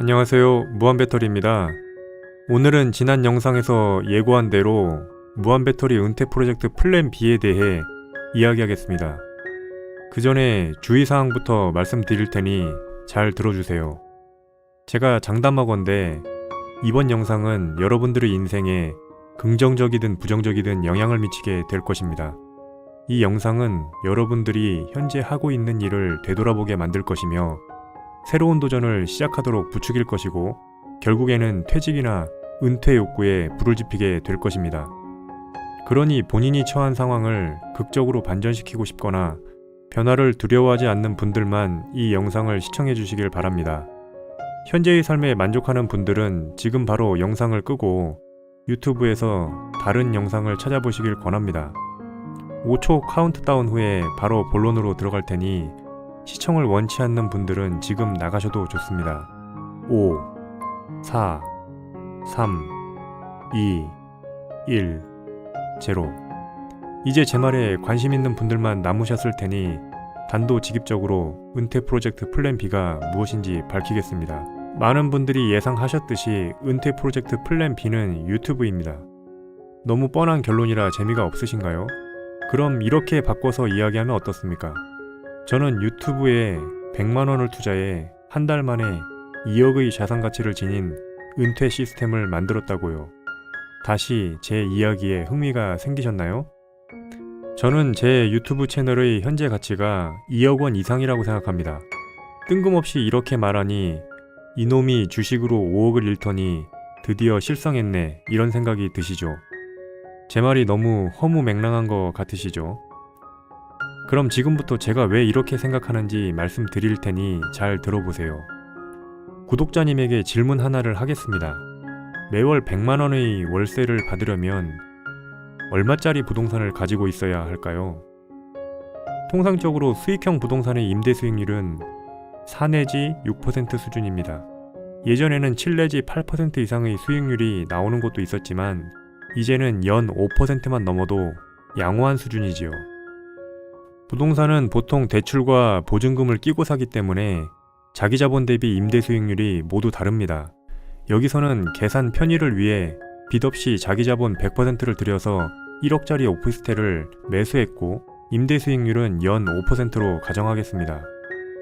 안녕하세요. 무한배터리입니다. 오늘은 지난 영상에서 예고한 대로 무한배터리 은퇴 프로젝트 플랜 B에 대해 이야기하겠습니다. 그 전에 주의사항부터 말씀드릴 테니 잘 들어주세요. 제가 장담하건대 이번 영상은 여러분들의 인생에 긍정적이든 부정적이든 영향을 미치게 될 것입니다. 이 영상은 여러분들이 현재 하고 있는 일을 되돌아보게 만들 것이며 새로운 도전을 시작하도록 부추길 것이고 결국에는 퇴직이나 은퇴 욕구에 불을 지피게 될 것입니다. 그러니 본인이 처한 상황을 극적으로 반전시키고 싶거나 변화를 두려워하지 않는 분들만 이 영상을 시청해 주시길 바랍니다. 현재의 삶에 만족하는 분들은 지금 바로 영상을 끄고 유튜브에서 다른 영상을 찾아보시길 권합니다. 5초 카운트다운 후에 바로 본론으로 들어갈 테니 시청을 원치 않는 분들은 지금 나가셔도 좋습니다. 5, 4, 3, 2, 1, 0. 이제 제 말에 관심 있는 분들만 남으셨을 테니 단도직입적으로 은퇴 프로젝트 플랜 B가 무엇인지 밝히겠습니다. 많은 분들이 예상하셨듯이 은퇴 프로젝트 플랜 B는 유튜브입니다. 너무 뻔한 결론이라 재미가 없으신가요? 그럼 이렇게 바꿔서 이야기하면 어떻습니까? 저는 유튜브에 100만 원을 투자해 한 달 만에 2억의 자산 가치를 지닌 은퇴 시스템을 만들었다고요. 다시 제 이야기에 흥미가 생기셨나요? 저는 제 유튜브 채널의 현재 가치가 2억 원 이상이라고 생각합니다. 뜬금없이 이렇게 말하니 이놈이 주식으로 5억을 잃더니 드디어 실성했네 이런 생각이 드시죠. 제 말이 너무 허무맹랑한 것 같으시죠? 그럼 지금부터 제가 왜 이렇게 생각하는지 말씀드릴 테니 잘 들어보세요. 구독자님에게 질문 하나를 하겠습니다. 매월 100만원의 월세를 받으려면 얼마짜리 부동산을 가지고 있어야 할까요? 통상적으로 수익형 부동산의 임대 수익률은 4 내지 6% 수준입니다. 예전에는 7 내지 8% 이상의 수익률이 나오는 곳도 있었지만 이제는 연 5%만 넘어도 양호한 수준이지요. 부동산은 보통 대출과 보증금을 끼고 사기 때문에 자기 자본 대비 임대 수익률이 모두 다릅니다. 여기서는 계산 편의를 위해 빚 없이 자기 자본 100%를 들여서 1억짜리 오피스텔을 매수했고 임대 수익률은 연 5%로 가정하겠습니다.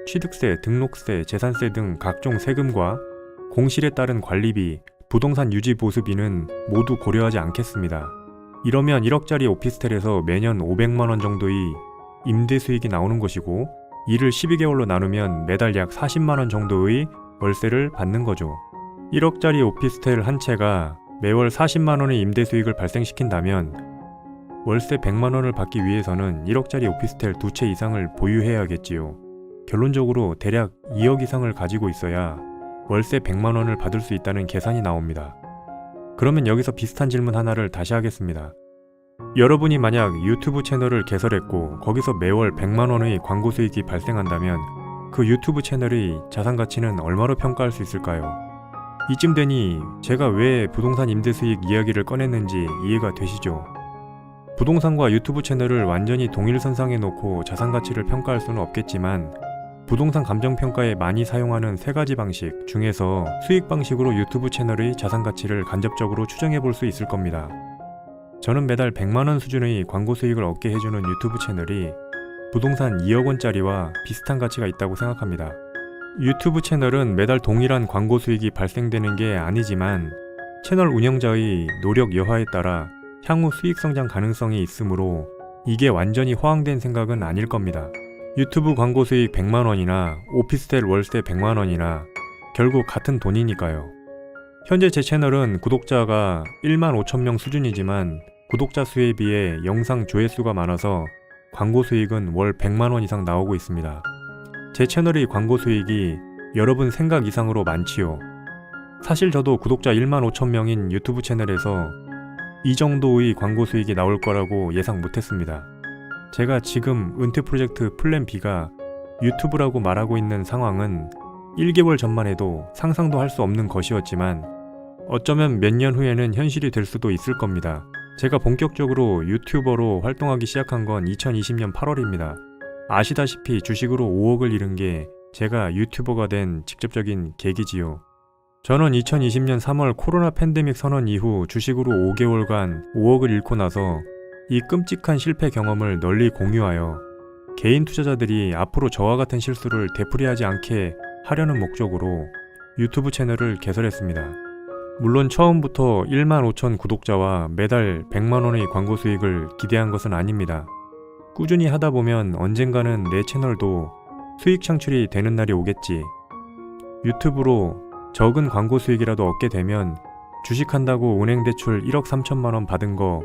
취득세, 등록세, 재산세 등 각종 세금과 공실에 따른 관리비, 부동산 유지 보수비는 모두 고려하지 않겠습니다. 이러면 1억짜리 오피스텔에서 매년 500만원 정도의 임대 수익이 나오는 것이고 이를 12개월로 나누면 매달 약 40만원 정도의 월세를 받는 거죠. 1억짜리 오피스텔 한 채가 매월 40만원의 임대 수익을 발생시킨다면 월세 100만원을 받기 위해서는 1억짜리 오피스텔 두 채 이상을 보유해야겠지요. 결론적으로 대략 2억 이상을 가지고 있어야 월세 100만원을 받을 수 있다는 계산이 나옵니다. 그러면 여기서 비슷한 질문 하나를 다시 하겠습니다. 여러분이 만약 유튜브 채널을 개설했고 거기서 매월 100만원의 광고 수익이 발생한다면 그 유튜브 채널의 자산 가치는 얼마로 평가할 수 있을까요? 이쯤 되니 제가 왜 부동산 임대 수익 이야기를 꺼냈는지 이해가 되시죠? 부동산과 유튜브 채널을 완전히 동일선상에 놓고 자산 가치를 평가할 수는 없겠지만 부동산 감정 평가에 많이 사용하는 세 가지 방식 중에서 수익 방식으로 유튜브 채널의 자산 가치를 간접적으로 추정해 볼 수 있을 겁니다. 저는 매달 100만원 수준의 광고 수익을 얻게 해주는 유튜브 채널이 부동산 2억 원짜리와 비슷한 가치가 있다고 생각합니다. 유튜브 채널은 매달 동일한 광고 수익이 발생되는 게 아니지만 채널 운영자의 노력 여하에 따라 향후 수익 성장 가능성이 있으므로 이게 완전히 허황된 생각은 아닐 겁니다. 유튜브 광고 수익 100만원이나 오피스텔 월세 100만원이나 결국 같은 돈이니까요. 현재 제 채널은 구독자가 1만 5천명 수준이지만 구독자 수에 비해 영상 조회수가 많아서 광고 수익은 월 100만원 이상 나오고 있습니다. 제 채널의 광고 수익이 여러분 생각 이상으로 많지요. 사실 저도 구독자 1만 5천 명인 유튜브 채널에서 이 정도의 광고 수익이 나올 거라고 예상 못했습니다. 제가 지금 은퇴 프로젝트 플랜 B가 유튜브라고 말하고 있는 상황은 1개월 전만 해도 상상도 할 수 없는 것이었지만 어쩌면 몇 년 후에는 현실이 될 수도 있을 겁니다. 제가 본격적으로 유튜버로 활동하기 시작한 건 2020년 8월입니다. 아시다시피 주식으로 5억을 잃은 게 제가 유튜버가 된 직접적인 계기지요. 저는 2020년 3월 코로나 팬데믹 선언 이후 주식으로 5개월간 5억을 잃고 나서 이 끔찍한 실패 경험을 널리 공유하여 개인 투자자들이 앞으로 저와 같은 실수를 되풀이하지 않게 하려는 목적으로 유튜브 채널을 개설했습니다. 물론 처음부터 1만 5천 구독자와 매달 100만 원의 광고 수익을 기대한 것은 아닙니다. 꾸준히 하다 보면 언젠가는 내 채널도 수익 창출이 되는 날이 오겠지. 유튜브로 적은 광고 수익이라도 얻게 되면 주식한다고 은행 대출 1억 3천만 원 받은 거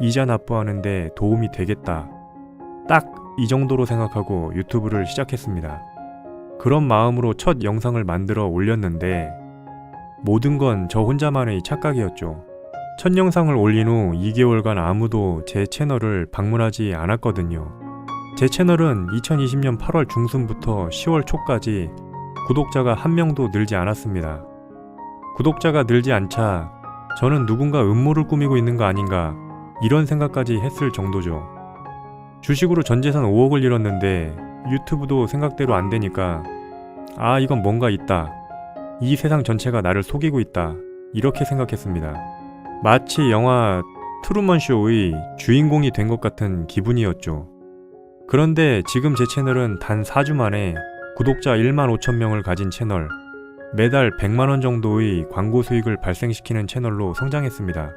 이자 납부하는데 도움이 되겠다. 딱 이 정도로 생각하고 유튜브를 시작했습니다. 그런 마음으로 첫 영상을 만들어 올렸는데 모든 건 저 혼자만의 착각이었죠. 첫 영상을 올린 후 2개월간 아무도 제 채널을 방문하지 않았거든요. 제 채널은 2020년 8월 중순부터 10월 초까지 구독자가 한 명도 늘지 않았습니다. 구독자가 늘지 않자 저는 누군가 음모를 꾸미고 있는 거 아닌가 이런 생각까지 했을 정도죠. 주식으로 전 재산 5억을 잃었는데 유튜브도 생각대로 안 되니까 아 이건 뭔가 있다. 이 세상 전체가 나를 속이고 있다. 이렇게 생각했습니다. 마치 영화 트루먼 쇼의 주인공이 된 것 같은 기분이었죠. 그런데 지금 제 채널은 단 4주 만에 구독자 1만 5천 명을 가진 채널, 매달 100만 원 정도의 광고 수익을 발생시키는 채널로 성장했습니다.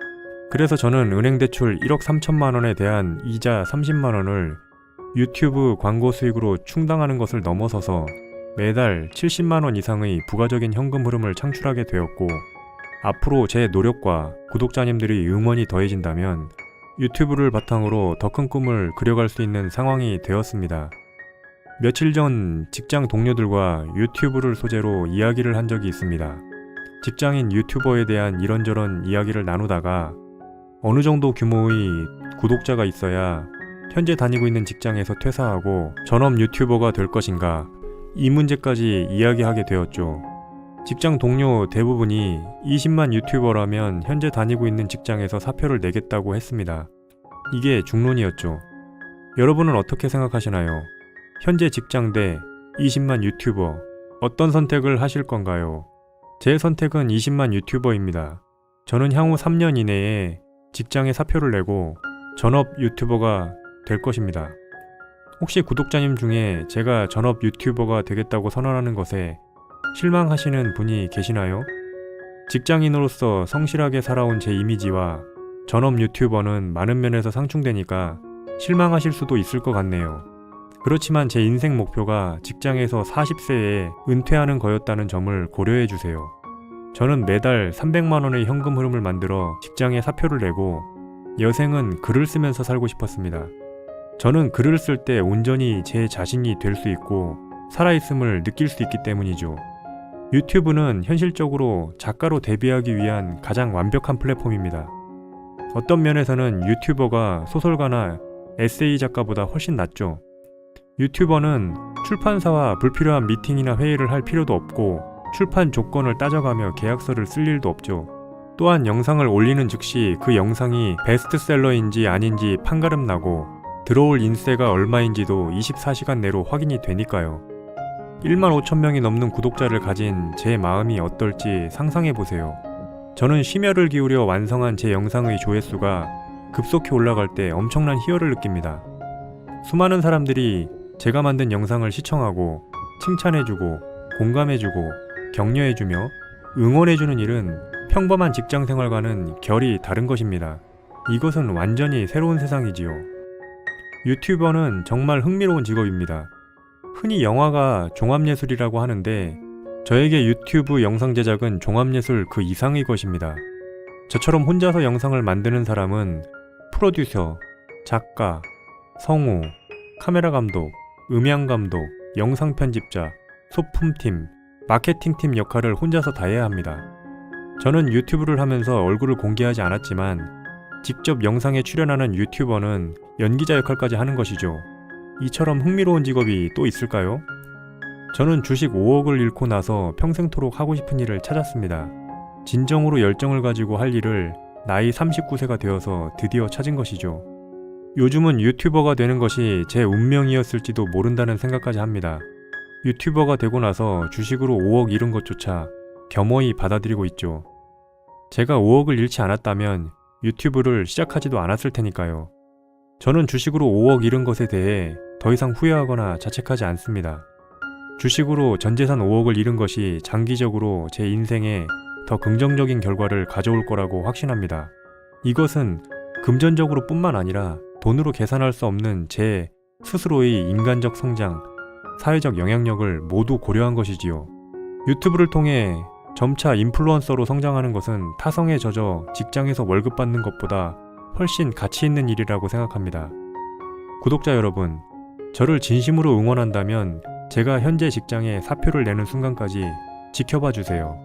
그래서 저는 은행 대출 1억 3천만 원에 대한 이자 30만 원을 유튜브 광고 수익으로 충당하는 것을 넘어서서 매달 70만 원 이상의 부가적인 현금 흐름을 창출하게 되었고 앞으로 제 노력과 구독자님들의 응원이 더해진다면 유튜브를 바탕으로 더 큰 꿈을 그려갈 수 있는 상황이 되었습니다. 며칠 전 직장 동료들과 유튜브를 소재로 이야기를 한 적이 있습니다. 직장인 유튜버에 대한 이런저런 이야기를 나누다가 어느 정도 규모의 구독자가 있어야 현재 다니고 있는 직장에서 퇴사하고 전업 유튜버가 될 것인가 이 문제까지 이야기하게 되었죠. 직장 동료 대부분이 20만 유튜버라면 현재 다니고 있는 직장에서 사표를 내겠다고 했습니다. 이게 중론이었죠. 여러분은 어떻게 생각하시나요? 현재 직장 대 20만 유튜버 어떤 선택을 하실 건가요? 제 선택은 20만 유튜버입니다. 저는 향후 3년 이내에 직장에 사표를 내고 전업 유튜버가 될 것입니다. 혹시 구독자님 중에 제가 전업 유튜버가 되겠다고 선언하는 것에 실망하시는 분이 계시나요? 직장인으로서 성실하게 살아온 제 이미지와 전업 유튜버는 많은 면에서 상충되니까 실망하실 수도 있을 것 같네요. 그렇지만 제 인생 목표가 직장에서 40세에 은퇴하는 거였다는 점을 고려해 주세요. 저는 매달 300만 원의 현금 흐름을 만들어 직장에 사표를 내고 여생은 글을 쓰면서 살고 싶었습니다. 저는 글을 쓸 때 온전히 제 자신이 될 수 있고 살아있음을 느낄 수 있기 때문이죠. 유튜브는 현실적으로 작가로 데뷔하기 위한 가장 완벽한 플랫폼입니다. 어떤 면에서는 유튜버가 소설가나 에세이 작가보다 훨씬 낫죠. 유튜버는 출판사와 불필요한 미팅이나 회의를 할 필요도 없고 출판 조건을 따져가며 계약서를 쓸 일도 없죠. 또한 영상을 올리는 즉시 그 영상이 베스트셀러인지 아닌지 판가름 나고 들어올 인세가 얼마인지도 24시간 내로 확인이 되니까요. 1만 5천 명이 넘는 구독자를 가진 제 마음이 어떨지 상상해 보세요. 저는 심혈을 기울여 완성한 제 영상의 조회수가 급속히 올라갈 때 엄청난 희열을 느낍니다. 수많은 사람들이 제가 만든 영상을 시청하고 칭찬해주고 공감해주고 격려해주며 응원해주는 일은 평범한 직장 생활과는 결이 다른 것입니다. 이것은 완전히 새로운 세상이지요. 유튜버는 정말 흥미로운 직업입니다. 흔히 영화가 종합예술이라고 하는데 저에게 유튜브 영상 제작은 종합예술 그 이상의 것입니다. 저처럼 혼자서 영상을 만드는 사람은 프로듀서, 작가, 성우, 카메라 감독, 음향 감독, 영상 편집자, 소품팀, 마케팅팀 역할을 혼자서 다 해야 합니다. 저는 유튜브를 하면서 얼굴을 공개하지 않았지만 직접 영상에 출연하는 유튜버는 연기자 역할까지 하는 것이죠. 이처럼 흥미로운 직업이 또 있을까요? 저는 주식 5억을 잃고 나서 평생토록 하고 싶은 일을 찾았습니다. 진정으로 열정을 가지고 할 일을 나이 39세가 되어서 드디어 찾은 것이죠. 요즘은 유튜버가 되는 것이 제 운명이었을지도 모른다는 생각까지 합니다. 유튜버가 되고 나서 주식으로 5억 잃은 것조차 겸허히 받아들이고 있죠. 제가 5억을 잃지 않았다면 유튜브를 시작하지도 않았을 테니까요. 저는 주식으로 5억 잃은 것에 대해 더 이상 후회하거나 자책하지 않습니다. 주식으로 전 재산 5억을 잃은 것이 장기적으로 제 인생에 더 긍정적인 결과를 가져올 거라고 확신합니다. 이것은 금전적으로 뿐만 아니라 돈으로 계산할 수 없는 제 스스로의 인간적 성장, 사회적 영향력을 모두 고려한 것이지요. 유튜브를 통해 점차 인플루언서로 성장하는 것은 타성에 젖어 직장에서 월급 받는 것보다 훨씬 가치 있는 일이라고 생각합니다. 구독자 여러분, 저를 진심으로 응원한다면 제가 현재 직장에 사표를 내는 순간까지 지켜봐 주세요.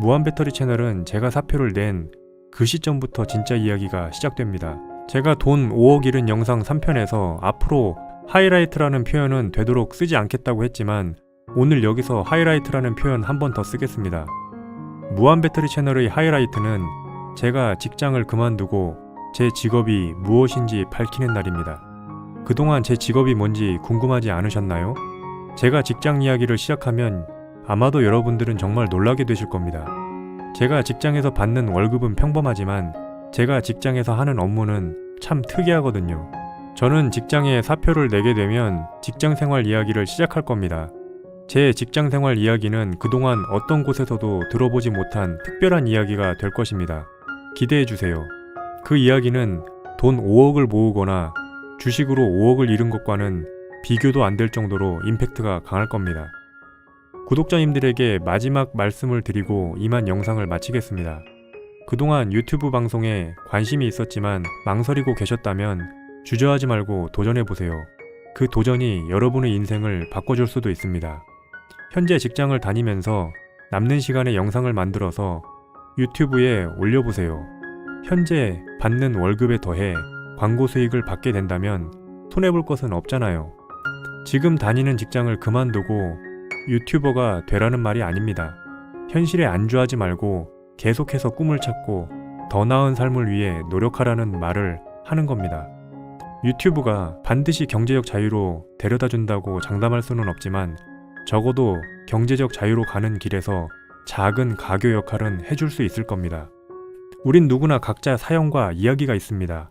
무한 배터리 채널은 제가 사표를 낸 그 시점부터 진짜 이야기가 시작됩니다. 제가 돈 5억 잃은 영상 3편에서 앞으로 하이라이트라는 표현은 되도록 쓰지 않겠다고 했지만 오늘 여기서 하이라이트라는 표현 한 번 더 쓰겠습니다. 무한 배터리 채널의 하이라이트는 제가 직장을 그만두고 제 직업이 무엇인지 밝히는 날입니다. 그동안 제 직업이 뭔지 궁금하지 않으셨나요? 제가 직장 이야기를 시작하면 아마도 여러분들은 정말 놀라게 되실 겁니다. 제가 직장에서 받는 월급은 평범하지만 제가 직장에서 하는 업무는 참 특이하거든요. 저는 직장에 사표를 내게 되면 직장 생활 이야기를 시작할 겁니다. 제 직장 생활 이야기는 그동안 어떤 곳에서도 들어보지 못한 특별한 이야기가 될 것입니다. 기대해 주세요. 그 이야기는 돈 5억을 모으거나 주식으로 5억을 잃은 것과는 비교도 안 될 정도로 임팩트가 강할 겁니다. 구독자님들에게 마지막 말씀을 드리고 이만 영상을 마치겠습니다. 그동안 유튜브 방송에 관심이 있었지만 망설이고 계셨다면 주저하지 말고 도전해보세요. 그 도전이 여러분의 인생을 바꿔줄 수도 있습니다. 현재 직장을 다니면서 남는 시간에 영상을 만들어서 유튜브에 올려보세요. 현재 받는 월급에 더해 광고 수익을 받게 된다면 손해볼 것은 없잖아요. 지금 다니는 직장을 그만두고 유튜버가 되라는 말이 아닙니다. 현실에 안주하지 말고 계속해서 꿈을 찾고 더 나은 삶을 위해 노력하라는 말을 하는 겁니다. 유튜브가 반드시 경제적 자유로 데려다 준다고 장담할 수는 없지만 적어도 경제적 자유로 가는 길에서 작은 가교 역할은 해줄 수 있을 겁니다. 우린 누구나 각자 사연과 이야기가 있습니다.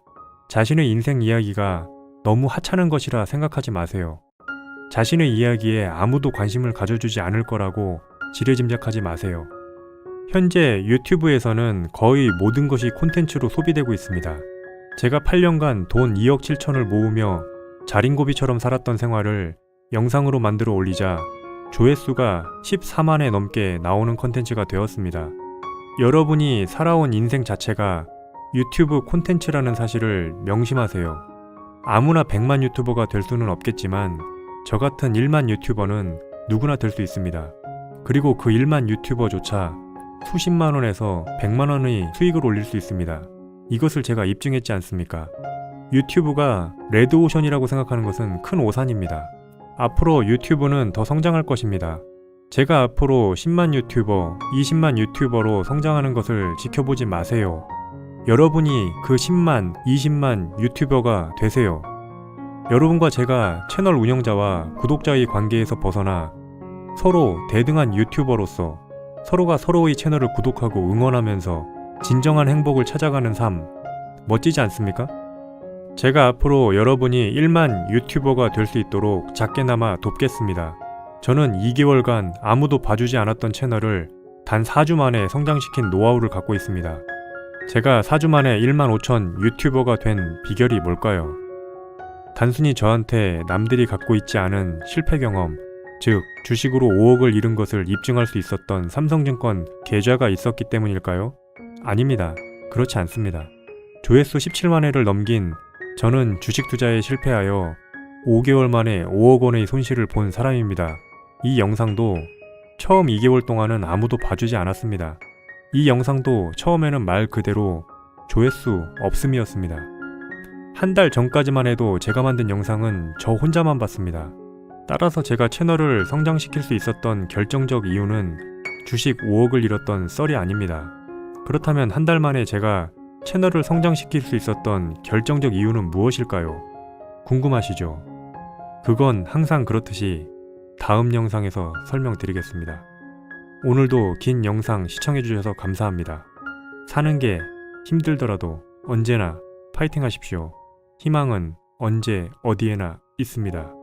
자신의 인생 이야기가 너무 하찮은 것이라 생각하지 마세요. 자신의 이야기에 아무도 관심을 가져주지 않을 거라고 지레짐작하지 마세요. 현재 유튜브에서는 거의 모든 것이 콘텐츠로 소비되고 있습니다. 제가 8년간 돈 2억 7천을 모으며 자린고비처럼 살았던 생활을 영상으로 만들어 올리자 조회수가 14만에 넘게 나오는 콘텐츠가 되었습니다. 여러분이 살아온 인생 자체가 유튜브 콘텐츠라는 사실을 명심하세요. 아무나 100만 유튜버가 될 수는 없겠지만 저 같은 1만 유튜버는 누구나 될 수 있습니다. 그리고 그 1만 유튜버조차 수십만 원에서 100만 원의 수익을 올릴 수 있습니다. 이것을 제가 입증했지 않습니까? 유튜브가 레드오션이라고 생각하는 것은 큰 오산입니다. 앞으로 유튜브는 더 성장할 것입니다. 제가 앞으로 10만 유튜버, 20만 유튜버로 성장하는 것을 지켜보지 마세요. 여러분이 그 10만, 20만 유튜버가 되세요. 여러분과 제가 채널 운영자와 구독자의 관계에서 벗어나 서로 대등한 유튜버로서 서로가 서로의 채널을 구독하고 응원하면서 진정한 행복을 찾아가는 삶 멋지지 않습니까? 제가 앞으로 여러분이 1만 유튜버가 될 수 있도록 작게나마 돕겠습니다. 저는 2개월간 아무도 봐주지 않았던 채널을 단 4주 만에 성장시킨 노하우를 갖고 있습니다. 제가 4주 만에 1만 5천 유튜버가 된 비결이 뭘까요? 단순히 저한테 남들이 갖고 있지 않은 실패 경험, 즉 주식으로 5억을 잃은 것을 입증할 수 있었던 삼성증권 계좌가 있었기 때문일까요? 아닙니다. 그렇지 않습니다. 조회수 17만 회를 넘긴 저는 주식 투자에 실패하여 5개월 만에 5억 원의 손실을 본 사람입니다. 이 영상도 처음 2개월 동안은 아무도 봐주지 않았습니다. 이 영상도 처음에는 말 그대로 조회수 없음이었습니다. 한 달 전까지만 해도 제가 만든 영상은 저 혼자만 봤습니다. 따라서 제가 채널을 성장시킬 수 있었던 결정적 이유는 주식 5억을 잃었던 썰이 아닙니다. 그렇다면 한 달 만에 제가 채널을 성장시킬 수 있었던 결정적 이유는 무엇일까요? 궁금하시죠? 그건 항상 그렇듯이 다음 영상에서 설명드리겠습니다. 오늘도 긴 영상 시청해주셔서 감사합니다. 사는 게 힘들더라도 언제나 파이팅 하십시오. 희망은 언제 어디에나 있습니다.